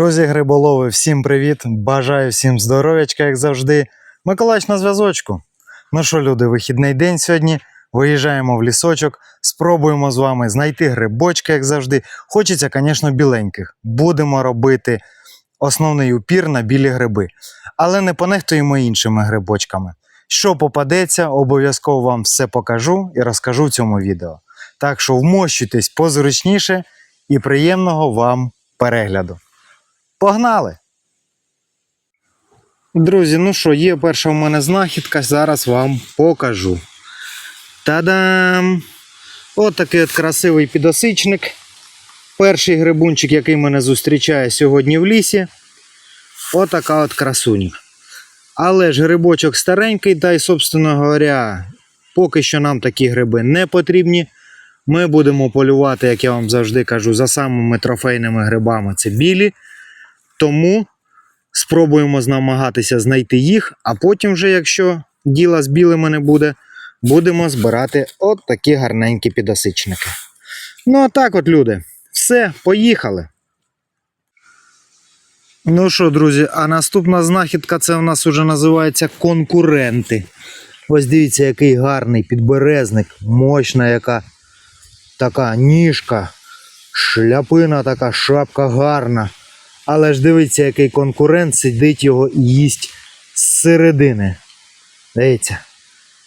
Друзі гриболови, всім привіт! Бажаю всім здоров'ячка, як завжди. Миколаївич на зв'язочку. Ну що, люди, вихідний день сьогодні. Виїжджаємо в лісочок, спробуємо з вами знайти грибочки, як завжди. Хочеться, звісно, біленьких. Будемо робити основний упір на білі гриби. Але не понехтуємо іншими грибочками. Що попадеться, обов'язково вам все покажу і розкажу в цьому відео. Так що вмощуйтесь позручніше і приємного вам перегляду. Погнали! Друзі, ну що, є перша в мене знахідка, зараз вам покажу. Та-дам! От такий от красивий підосичник. Перший грибунчик, який мене зустрічає сьогодні в лісі. Отака от красуня. Але ж грибочок старенький, та й, собственно говоря, поки що нам такі гриби не потрібні. Ми будемо полювати, як я вам завжди кажу, за самими трофейними грибами. Це білі. Тому спробуємо намагатися знайти їх, а потім, вже, якщо діла з білими не буде, будемо збирати от такі гарненькі підосичники. Ну, а так от, люди, все, поїхали. Ну що, друзі, а наступна знахідка це у нас вже називається конкуренти. Ось дивіться, який гарний підберезник, мощна яка така ніжка, шляпина така, шапка гарна. Але ж дивіться, який конкурент сидить його і їсть з середини. Дивіться.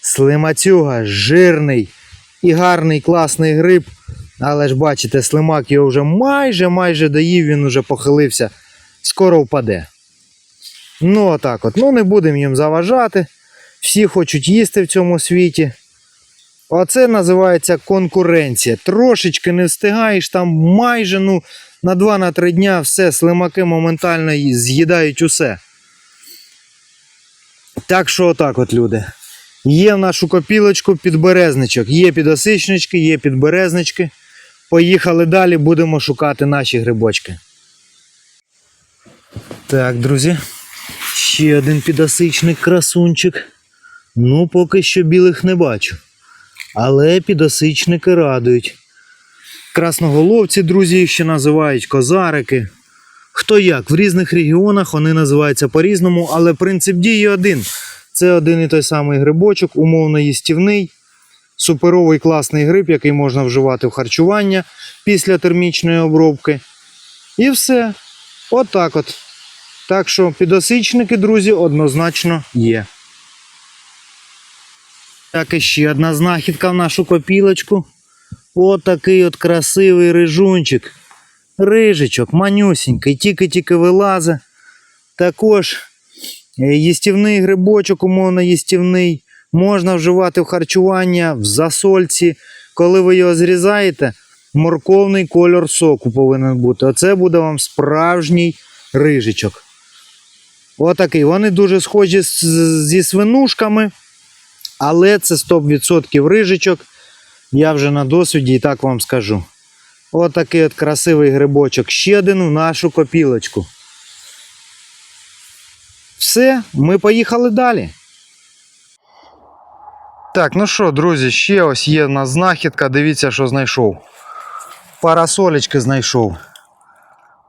Слимацюга, жирний і гарний класний гриб. Але ж бачите, слимак його вже майже майже доїв, він уже похилився. Скоро впаде. Ну, отак от. Ну, не будемо їм заважати. Всі хочуть їсти в цьому світі. Оце називається конкуренція. Трошечки не встигаєш, там майже ну, на 2-3 дня все, слимаки моментально з'їдають усе. Так що отак от, люди. Є в нашу копілочку підберезничок, є підосичнички, є підберезнички. Поїхали далі, будемо шукати наші грибочки. Так, друзі. Ще один підосичник красунчик. Ну, поки що білих не бачу. Але підосичники радують. Красноголовці, друзі, їх ще називають козарики. Хто як, в різних регіонах вони називаються по-різному, але принцип дії один. Це один і той самий грибочок, умовно їстівний, суперовий класний гриб, який можна вживати в харчування після термічної обробки. І все. Отак от. Так що підосичники, друзі, однозначно є. Так, і ще одна знахідка в нашу копілочку. От такий от красивий рижунчик. Рижичок, манюсінький, тільки-тільки вилазить. Також е, їстівний грибочок, умовно їстівний. Можна вживати в харчування в засольці. Коли ви його зрізаєте, морковний кольор соку повинен бути. Оце буде вам справжній рижичок. Отакий. Вони дуже схожі зі свинушками, але це 100% рижичок. Я вже на досвіді і так вам скажу. Отакий от красивий грибочок. Ще один в нашу копілочку. Все, ми поїхали далі. Так, ну що, друзі, ще ось є в нас знахідка. Дивіться, що знайшов. Парасолечки знайшов.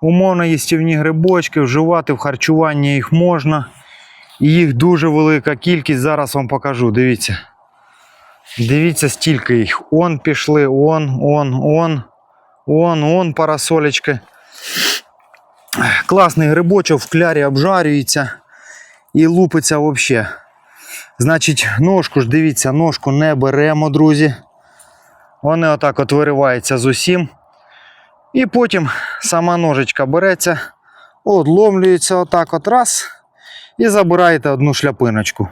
Умовно їстівні грибочки, вживати в харчування їх можна. І їх дуже велика кількість. Зараз вам покажу. Дивіться. Дивіться, стільки їх. Он пішли, он, он, он, он, он парасолечки. Класний грибочок в клярі обжарюється і лупиться взагалі. Значить, ножку ж дивіться, ножку не беремо, друзі. Вони отак от вириваються з усім. І потім сама ножичка береться, одломлюється отак от раз і забираєте одну шляпиночку.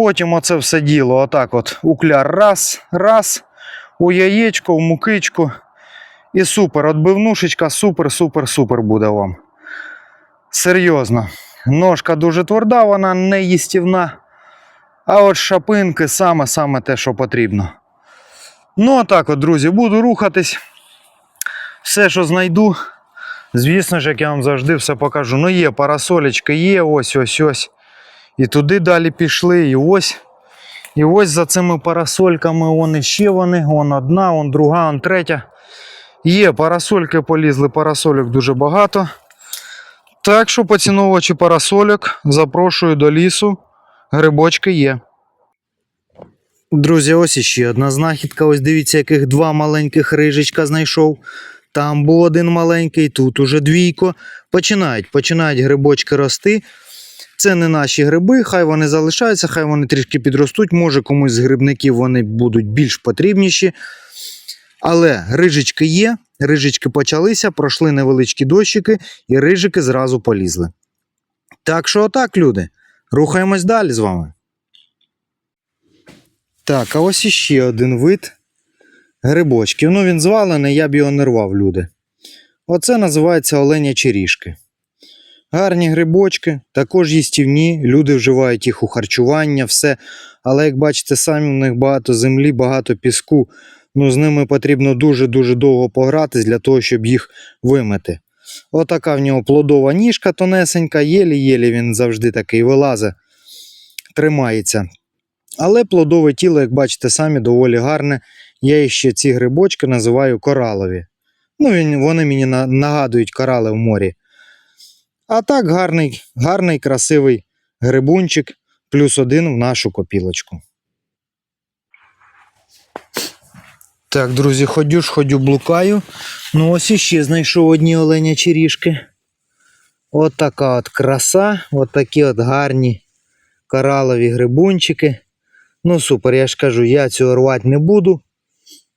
Потім оце все діло отак от у кляр раз, раз, у яєчко, у мукичку. І супер, отбивнушечка, супер, супер, супер буде вам. Серйозно. Ножка дуже тверда, вона не їстівна. А от шапинки саме-саме те, що потрібно. Ну, отак от, друзі, буду рухатись. Все, що знайду, звісно ж, як я вам завжди все покажу. Ну, є парасолечка, є ось ось ось. І туди далі пішли, і ось. І ось за цими парасольками вон ще вони. Вон одна, вон друга, вон третя. Є парасольки полізли, парасольок дуже багато. Так що поціновувачі парасольок, запрошую до лісу. Грибочки є. Друзі, ось іще одна знахідка. Ось дивіться, яких два маленьких рижечка знайшов. Там був один маленький, тут уже двійко. Починають, починають грибочки рости. Це не наші гриби, хай вони залишаються, хай вони трішки підростуть. Може комусь з грибників вони будуть більш потрібніші. Але рижечки є, рижечки почалися, пройшли невеличкі дощики, і рижики зразу полізли. Так що отак, люди, рухаємось далі з вами. Так, а ось іще один вид грибочків. Ну, він звалений, я б його не рвав, люди. Оце називається оленя черішки. Гарні грибочки, також їстівні, люди вживають їх у харчування, все. Але як бачите, самі в них багато землі, багато піску. Ну, з ними потрібно дуже-дуже довго погратись для того, щоб їх вимити. Отака в нього плодова ніжка тонесенька, єлі-єлі він завжди такий вилазить, тримається. Але плодове тіло, як бачите, самі доволі гарне. Я ще ці грибочки називаю коралові. Ну, вони мені нагадують корали в морі. А так гарний, гарний, красивий грибунчик, плюс один в нашу копілочку. Так, друзі, ходю ж, ходю, блукаю. Ну, ось іще знайшов одні оленя черішки. От така от краса, от такі от гарні коралові грибунчики. Ну, супер, я ж кажу, я цього рвати не буду.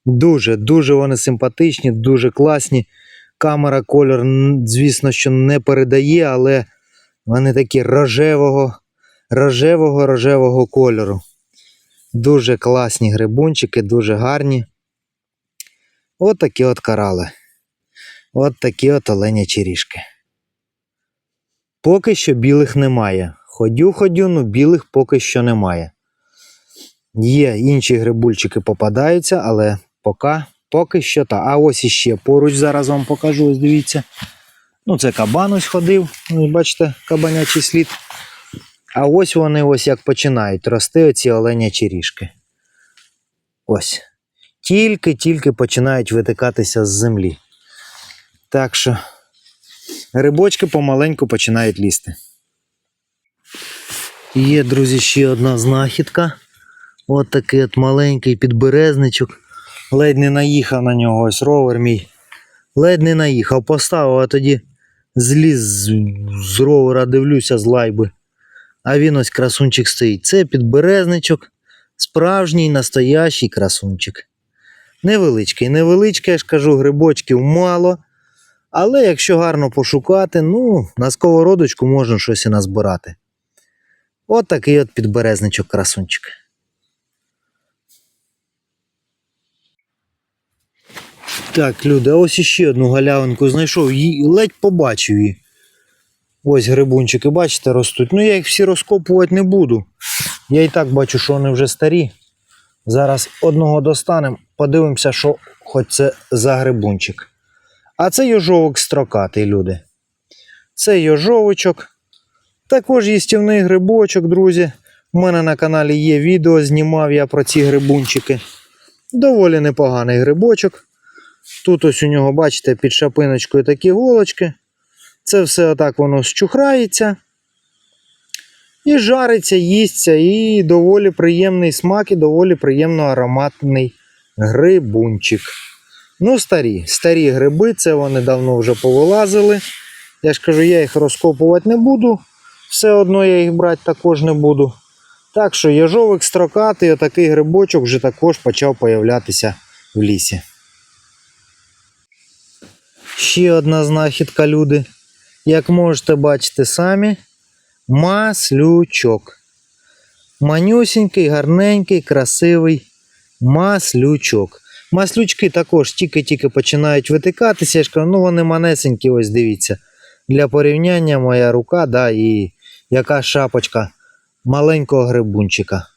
Дуже, дуже вони симпатичні, дуже класні. Камера кольор, звісно, що не передає, але вони такі рожевого, рожевого, рожевого кольору. Дуже класні грибунчики, дуже гарні. От такі от корали. От такі от оленя черішки. Поки що білих немає. Ходю, ходю, ну білих поки що немає. Є інші грибульчики попадаються, але поки, поки що та. А ось іще поруч зараз вам покажу, ось дивіться. Ну, це кабан ось ходив, бачите, кабанячий слід. А ось вони ось як починають рости оці оленя черішки. Ось. Тільки-тільки починають витикатися з землі. Так що грибочки помаленьку починають лізти. Є, друзі, ще одна знахідка. От такий от маленький підберезничок. Ледь не наїхав на нього ось ровер мій. Ледь не наїхав, поставив, а тоді зліз з, з ровера, дивлюся з лайби. А він ось красунчик стоїть. Це підберезничок, справжній настоящий красунчик. Невеличкий, невеличкий, я ж кажу, грибочків мало. Але якщо гарно пошукати, ну, на сковородочку можна щось і назбирати. От такий от підберезничок красунчик. Так, люди, а ось іще одну галявинку знайшов, її ледь побачив її. Ось грибунчики, бачите, ростуть. Ну я їх всі розкопувати не буду. Я і так бачу, що вони вже старі. Зараз одного достанемо, подивимося, що хоч це за грибунчик. А це йожовик строкатий, люди. Це йожовичок. Також їстівний грибочок, друзі. У мене на каналі є відео, знімав я про ці грибунчики. Доволі непоганий грибочок. Тут ось у нього, бачите, під шапиночкою такі голочки. Це все отак воно щухрається. І жариться, їсться, і доволі приємний смак, і доволі приємно ароматний грибунчик. Ну, старі, старі гриби, це вони давно вже повилазили. Я ж кажу, я їх розкопувати не буду. Все одно я їх брати також не буду. Так що єжовик строкатий, отакий грибочок вже також почав появлятися в лісі. Ще одна знахідка, люди. Як можете бачити самі, маслючок. Манюсінький, гарненький, красивий маслючок. Маслючки також тільки-тільки починають витикатися. Я ж кажу, ну вони манесенькі, ось дивіться. Для порівняння моя рука, да, і яка шапочка маленького грибунчика.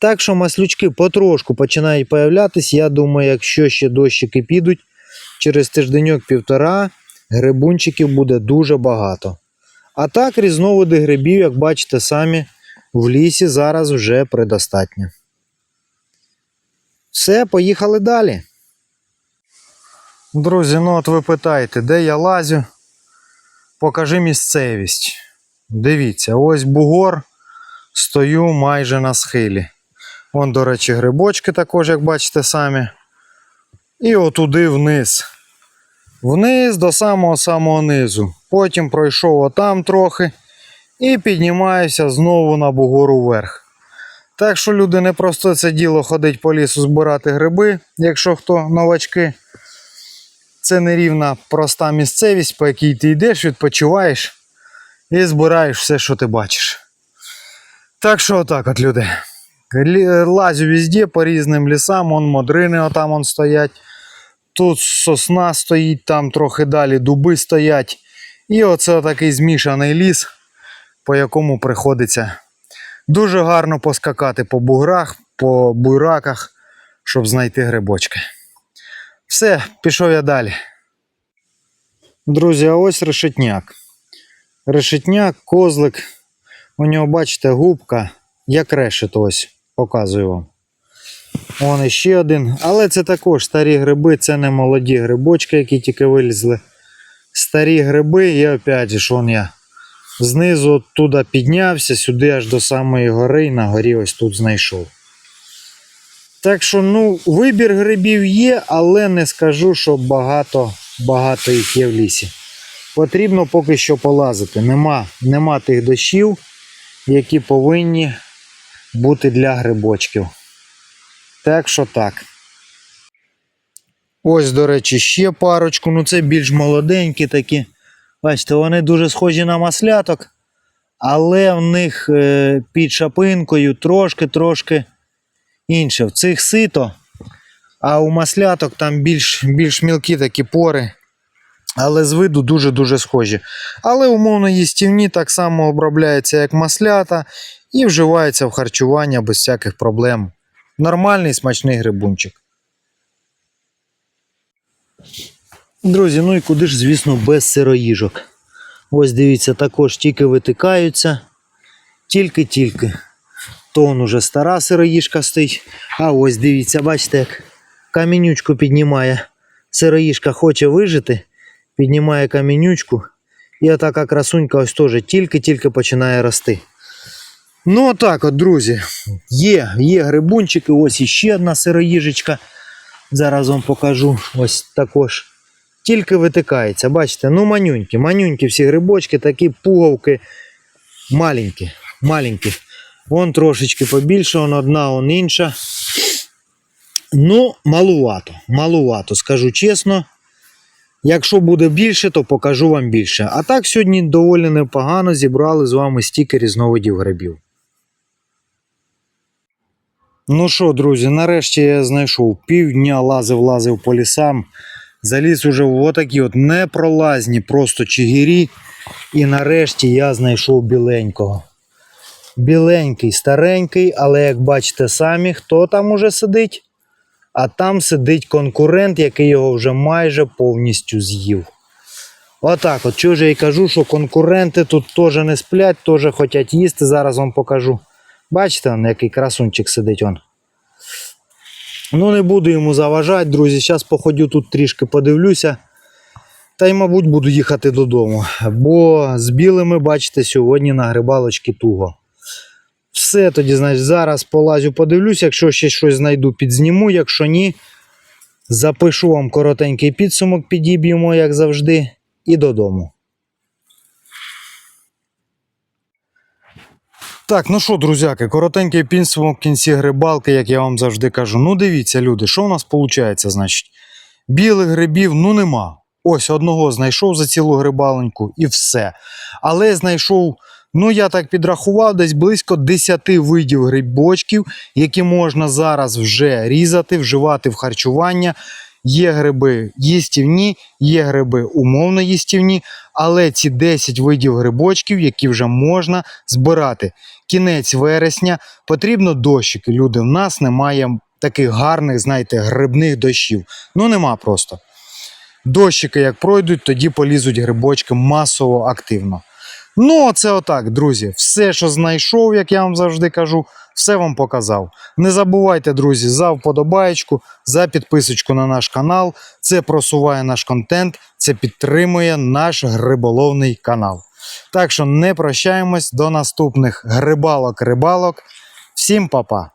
Так що маслючки потрошку починають появлятися. Я думаю, якщо ще дощики підуть, через тижденьок-півтора грибунчиків буде дуже багато. А так, різновиди грибів, як бачите самі, в лісі зараз вже предостатньо. Все, поїхали далі. Друзі, ну от ви питаєте, де я лазю? покажи місцевість. Дивіться, ось бугор, стою майже на схилі. Вон, до речі, грибочки також, як бачите самі. І отуди вниз. Вниз до самого-самого низу. Потім пройшов отам трохи і піднімаюся знову на бугору вверх. Так що люди не просто це діло ходить по лісу збирати гриби, якщо хто новачки. Це нерівна проста місцевість, по якій ти йдеш, відпочиваєш і збираєш все, що ти бачиш. Так що отак от люди. Лазю везде по різним лісам, он модрини отам он стоять. Тут сосна стоїть, там трохи далі дуби стоять. І оце такий змішаний ліс, по якому приходиться дуже гарно поскакати по буграх, по буйраках, щоб знайти грибочки. Все, пішов я далі. Друзі, а ось решетняк. Решетняк, козлик. У нього, бачите, губка, як решет ось, показую вам. Вон іще один. Але це також старі гриби, це не молоді грибочки, які тільки вилізли. Старі гриби, і опять ж, вон я знизу туди піднявся, сюди аж до самої гори, і на горі ось тут знайшов. Так що, ну, вибір грибів є, але не скажу, що багато, багато їх є в лісі. Потрібно поки що полазити. Нема, нема тих дощів, які повинні бути для грибочків. Так що так. Ось, до речі, ще парочку. Ну це більш молоденькі такі. Бачите, вони дуже схожі на масляток, але в них е, під шапинкою трошки-трошки інше. В цих сито, а у масляток там більш, більш мілкі такі пори. Але з виду дуже-дуже схожі. Але умовно їстівні так само обробляються, як маслята, і вживаються в харчування без всяких проблем. Нормальний смачний грибунчик. Друзі, ну і куди ж, звісно, без сироїжок. Ось дивіться, також тільки витикаються. Тільки-тільки. То он уже стара сироїжка стоїть. А ось дивіться, бачите, як камінючку піднімає. Сироїжка хоче вижити, піднімає камінючку. І отака красунька ось теж тільки-тільки починає рости. Ну, отак от, друзі. Є, є грибунчики, ось іще одна сироїжечка. Зараз вам покажу. Ось також. Тільки витикається. Бачите, ну манюнькі, манюнькі всі грибочки, такі пуговки. Маленькі, маленькі. Вон трошечки побільше, вон одна, вон інша. Ну, малувато, малувато, скажу чесно. Якщо буде більше, то покажу вам більше. А так сьогодні доволі непогано зібрали з вами стільки різновидів грибів. Ну що, друзі, нарешті я знайшов півдня лазив, лазив по лісам. Заліз уже в отакі от непролазні просто чигирі. І нарешті я знайшов біленького. Біленький, старенький, але як бачите самі, хто там уже сидить? А там сидить конкурент, який його вже майже повністю з'їв. Отак, от чого ж я й кажу, що конкуренти тут теж не сплять, теж хочуть їсти. Зараз вам покажу. Бачите, он, який красунчик сидить он. Ну, не буду йому заважати, друзі. Зараз походю тут трішки подивлюся. Та й, мабуть, буду їхати додому. Бо з білими, бачите, сьогодні на грибалочки туго. Все тоді, значить, зараз полазю, подивлюся. Якщо ще щось знайду, підзніму. Якщо ні, запишу вам коротенький підсумок, підіб'ємо, як завжди, і додому. Так, ну що, друзяки, коротенький підсумок в кінці грибалки, як я вам завжди кажу. Ну, дивіться, люди, що у нас виходить, значить? Білих грибів ну нема. Ось одного знайшов за цілу грибаленьку і все. Але знайшов, ну я так підрахував, десь близько 10 видів грибочків, які можна зараз вже різати, вживати в харчування. Є гриби їстівні, є гриби умовно їстівні, але ці 10 видів грибочків, які вже можна збирати. Кінець вересня, потрібно дощики. Люди, в нас немає таких гарних, знаєте, грибних дощів. Ну нема просто. Дощики, як пройдуть, тоді полізуть грибочки масово активно. Ну, це отак, друзі. Все, що знайшов, як я вам завжди кажу, все вам показав. Не забувайте, друзі, за вподобаєчку, за підписочку на наш канал. Це просуває наш контент, це підтримує наш гриболовний канал. Так що не прощаємось до наступних грибалок-рибалок. Всім па-па!